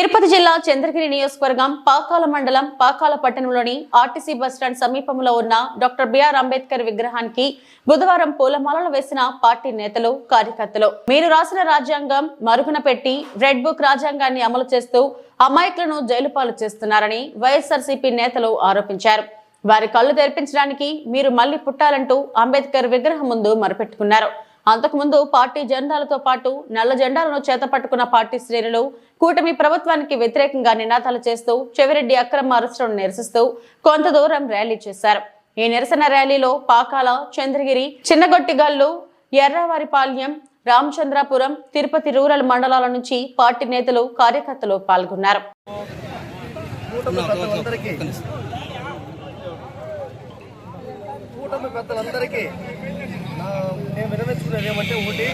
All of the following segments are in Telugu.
తిరుపతి జిల్లా చంద్రగిరి నియోజకవర్గం పాకాల మండలం పాకాల పట్టణంలోని ఆర్టీసీ బస్టాండ్ సమీపంలో ఉన్న డాక్టర్ బిఆర్ అంబేద్కర్ విగ్రహానికి బుధవారం పూలమాలలు వేసిన పార్టీ నేతలు కార్యకర్తలు. మీరు రాసిన రాజ్యాంగం మరుగున పెట్టి రెడ్ బుక్ రాజ్యాంగాన్ని అమలు చేస్తూ అమాయకులను జైలుపాలు చేస్తున్నారని వైఎస్ఆర్సీపీ నేతలు ఆరోపించారు. వారి కళ్ళు తెరిపించడానికి మీరు మళ్ళీ పుట్టాలంటూ అంబేద్కర్ విగ్రహం ముందు మరపెట్టుకున్నారు. అంతకుముందు పార్టీ జెండాలతో పాటు నల్ల జెండాలను చేతపట్టుకున్న పార్టీ శ్రేణులు కూటమి ప్రభుత్వానికి వ్యతిరేకంగా నినాదాలు చేస్తూ చెవిరెడ్డి అక్రమ అరెస్టులను నిరసిస్తూ కొంత దూరం ర్యాలీ చేశారు. ఈ నిరసన ర్యాలీలో పాకాల చంద్రగిరి చిన్నగొట్టిగల్లు ఎర్రవారిపాల్యం రామచంద్రాపురం తిరుపతి రూరల్ మండలాల నుంచి పార్టీ నేతలు కార్యకర్తలు పాల్గొన్నారు. కూటమి పెద్దలందరికీ కూటమి పెద్దలందరికీ నా నేను విరమించుకునేది ఏమంటే ఒకటి.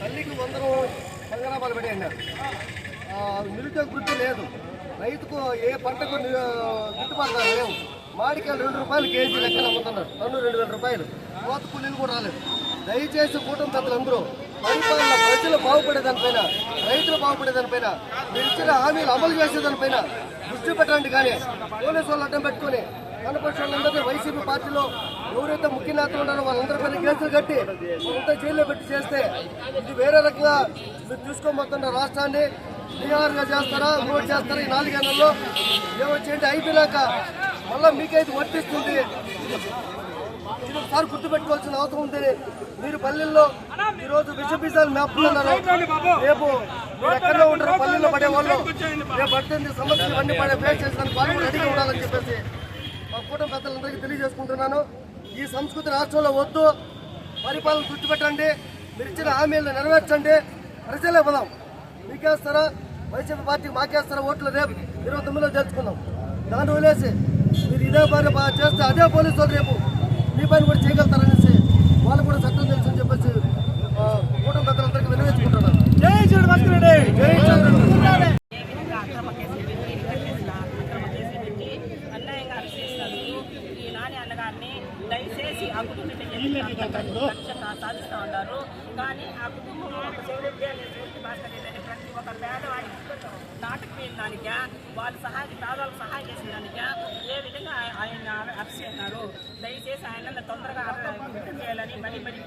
తల్లికి వందరం పంగనామాలు పడి అన్నారు నిరుద్యోగ వృత్తి లేదు. రైతుకు ఏ పంటకు గిట్టుబాటు లేవు. మాడికాయలు రెండు రూపాయలు కేజీ లెక్కన అమ్ముతున్నారు టన్ను రెండు వేల రూపాయలు. కోత కూలీలు కూడా రాలేదు. దయచేసి కూటమి పెద్దలందరూ పరిపాలన ప్రజలు బాగుపడేదానిపైన రైతులు బాగుపడేదానిపైన మీరు ఇచ్చిన హామీలు అమలు చేసేదానిపైన దృష్టి పెట్టండి కానీ పోలీసు వాళ్ళు అడ్డం పెట్టుకొని కనపరిచిన వైసీపీ పార్టీలో ఎవరైతే ముఖ్య నేతలు ఉన్నారో వాళ్ళందరి పైన కేసులు కట్టి వాళ్ళంతా జైల్లో పెట్టి చేస్తే ఇది వేరే రకంగా మీరు తీసుకోబోతున్న రాష్ట్రాన్ని బీహార్గా చేస్తారా మూడు చేస్తారా ఈ నాలుగేళ్ళలో ఏమొచ్చేయండి అయిపోయినాక మళ్ళీ మీకైతే వర్తిస్తుంది. ఇది ఒకసారి గుర్తుపెట్టుకోవాల్సిన అవసరం ఉంది. మీరు పల్లెల్లో ఈరోజు రోజు విషబీజాలు మేపుతున్నారు. రేపు ఎక్కడో ఉంటారు పల్లెల్లో పడే వాళ్ళు రేపు పద్దెనిమిది సమస్యలు అన్ని పడే ఫేస్ చేసిన వాళ్ళు రెడీగా ఉండాలని చెప్పేసి మా కూటమి పెద్దలందరికీ తెలియజేసుకుంటున్నాను. ఈ సంస్కృతి రాష్ట్రంలో వద్దు పరిపాలన గుర్తుపెట్టండి మీరు ఇచ్చిన హామీలను నెరవేర్చండి ప్రజలే పదాం మీకేస్తారా? వైసీపీ పార్టీకి మాకేస్తారా? ఓట్లు రేపు ఇరవై తొమ్మిదిలో చేర్చుకుందాం దాన్ని వదిలేసి మీరు ఇదే పని చేస్తే అదే పోలీసు రేపు మీ పని కూడా చేయగలుగుతారనేసి వాళ్ళు కూడా చట్టం తెలుసు అని చెప్పేసి ఆ, కూటమి పెద్దలందరికీ వినవేసుకుంటారు జై చంద్రబాబు జై చంద్రబాబు ఏ విధంగా అక్రమ కేసులు పెట్టి కట్టేసిన అక్రమ కేసులు పెట్టి అన్యాయంగా అరెస్ట్ చేసినందుకు ఈ నాని అన్నగారిని దయచేసి ఆ కుటుంబం సాధిస్తూ ఉన్నారు. కానీ ఆ కుటుంబంలో ఒక చెవిరెడ్డి భాస్కర్ రెడ్డి ప్రతి ఒక్క పేదవాడికి నాటక దానికా వాళ్ళు సహాయం పేదవాళ్ళకి సహాయం చేసిన దానికా ఏ విధంగా ఆయ- ఆయన అరెస్ట్ చేసినారు దయచేసి ఆయన తొందరగా చేయాలని మరీ మరీ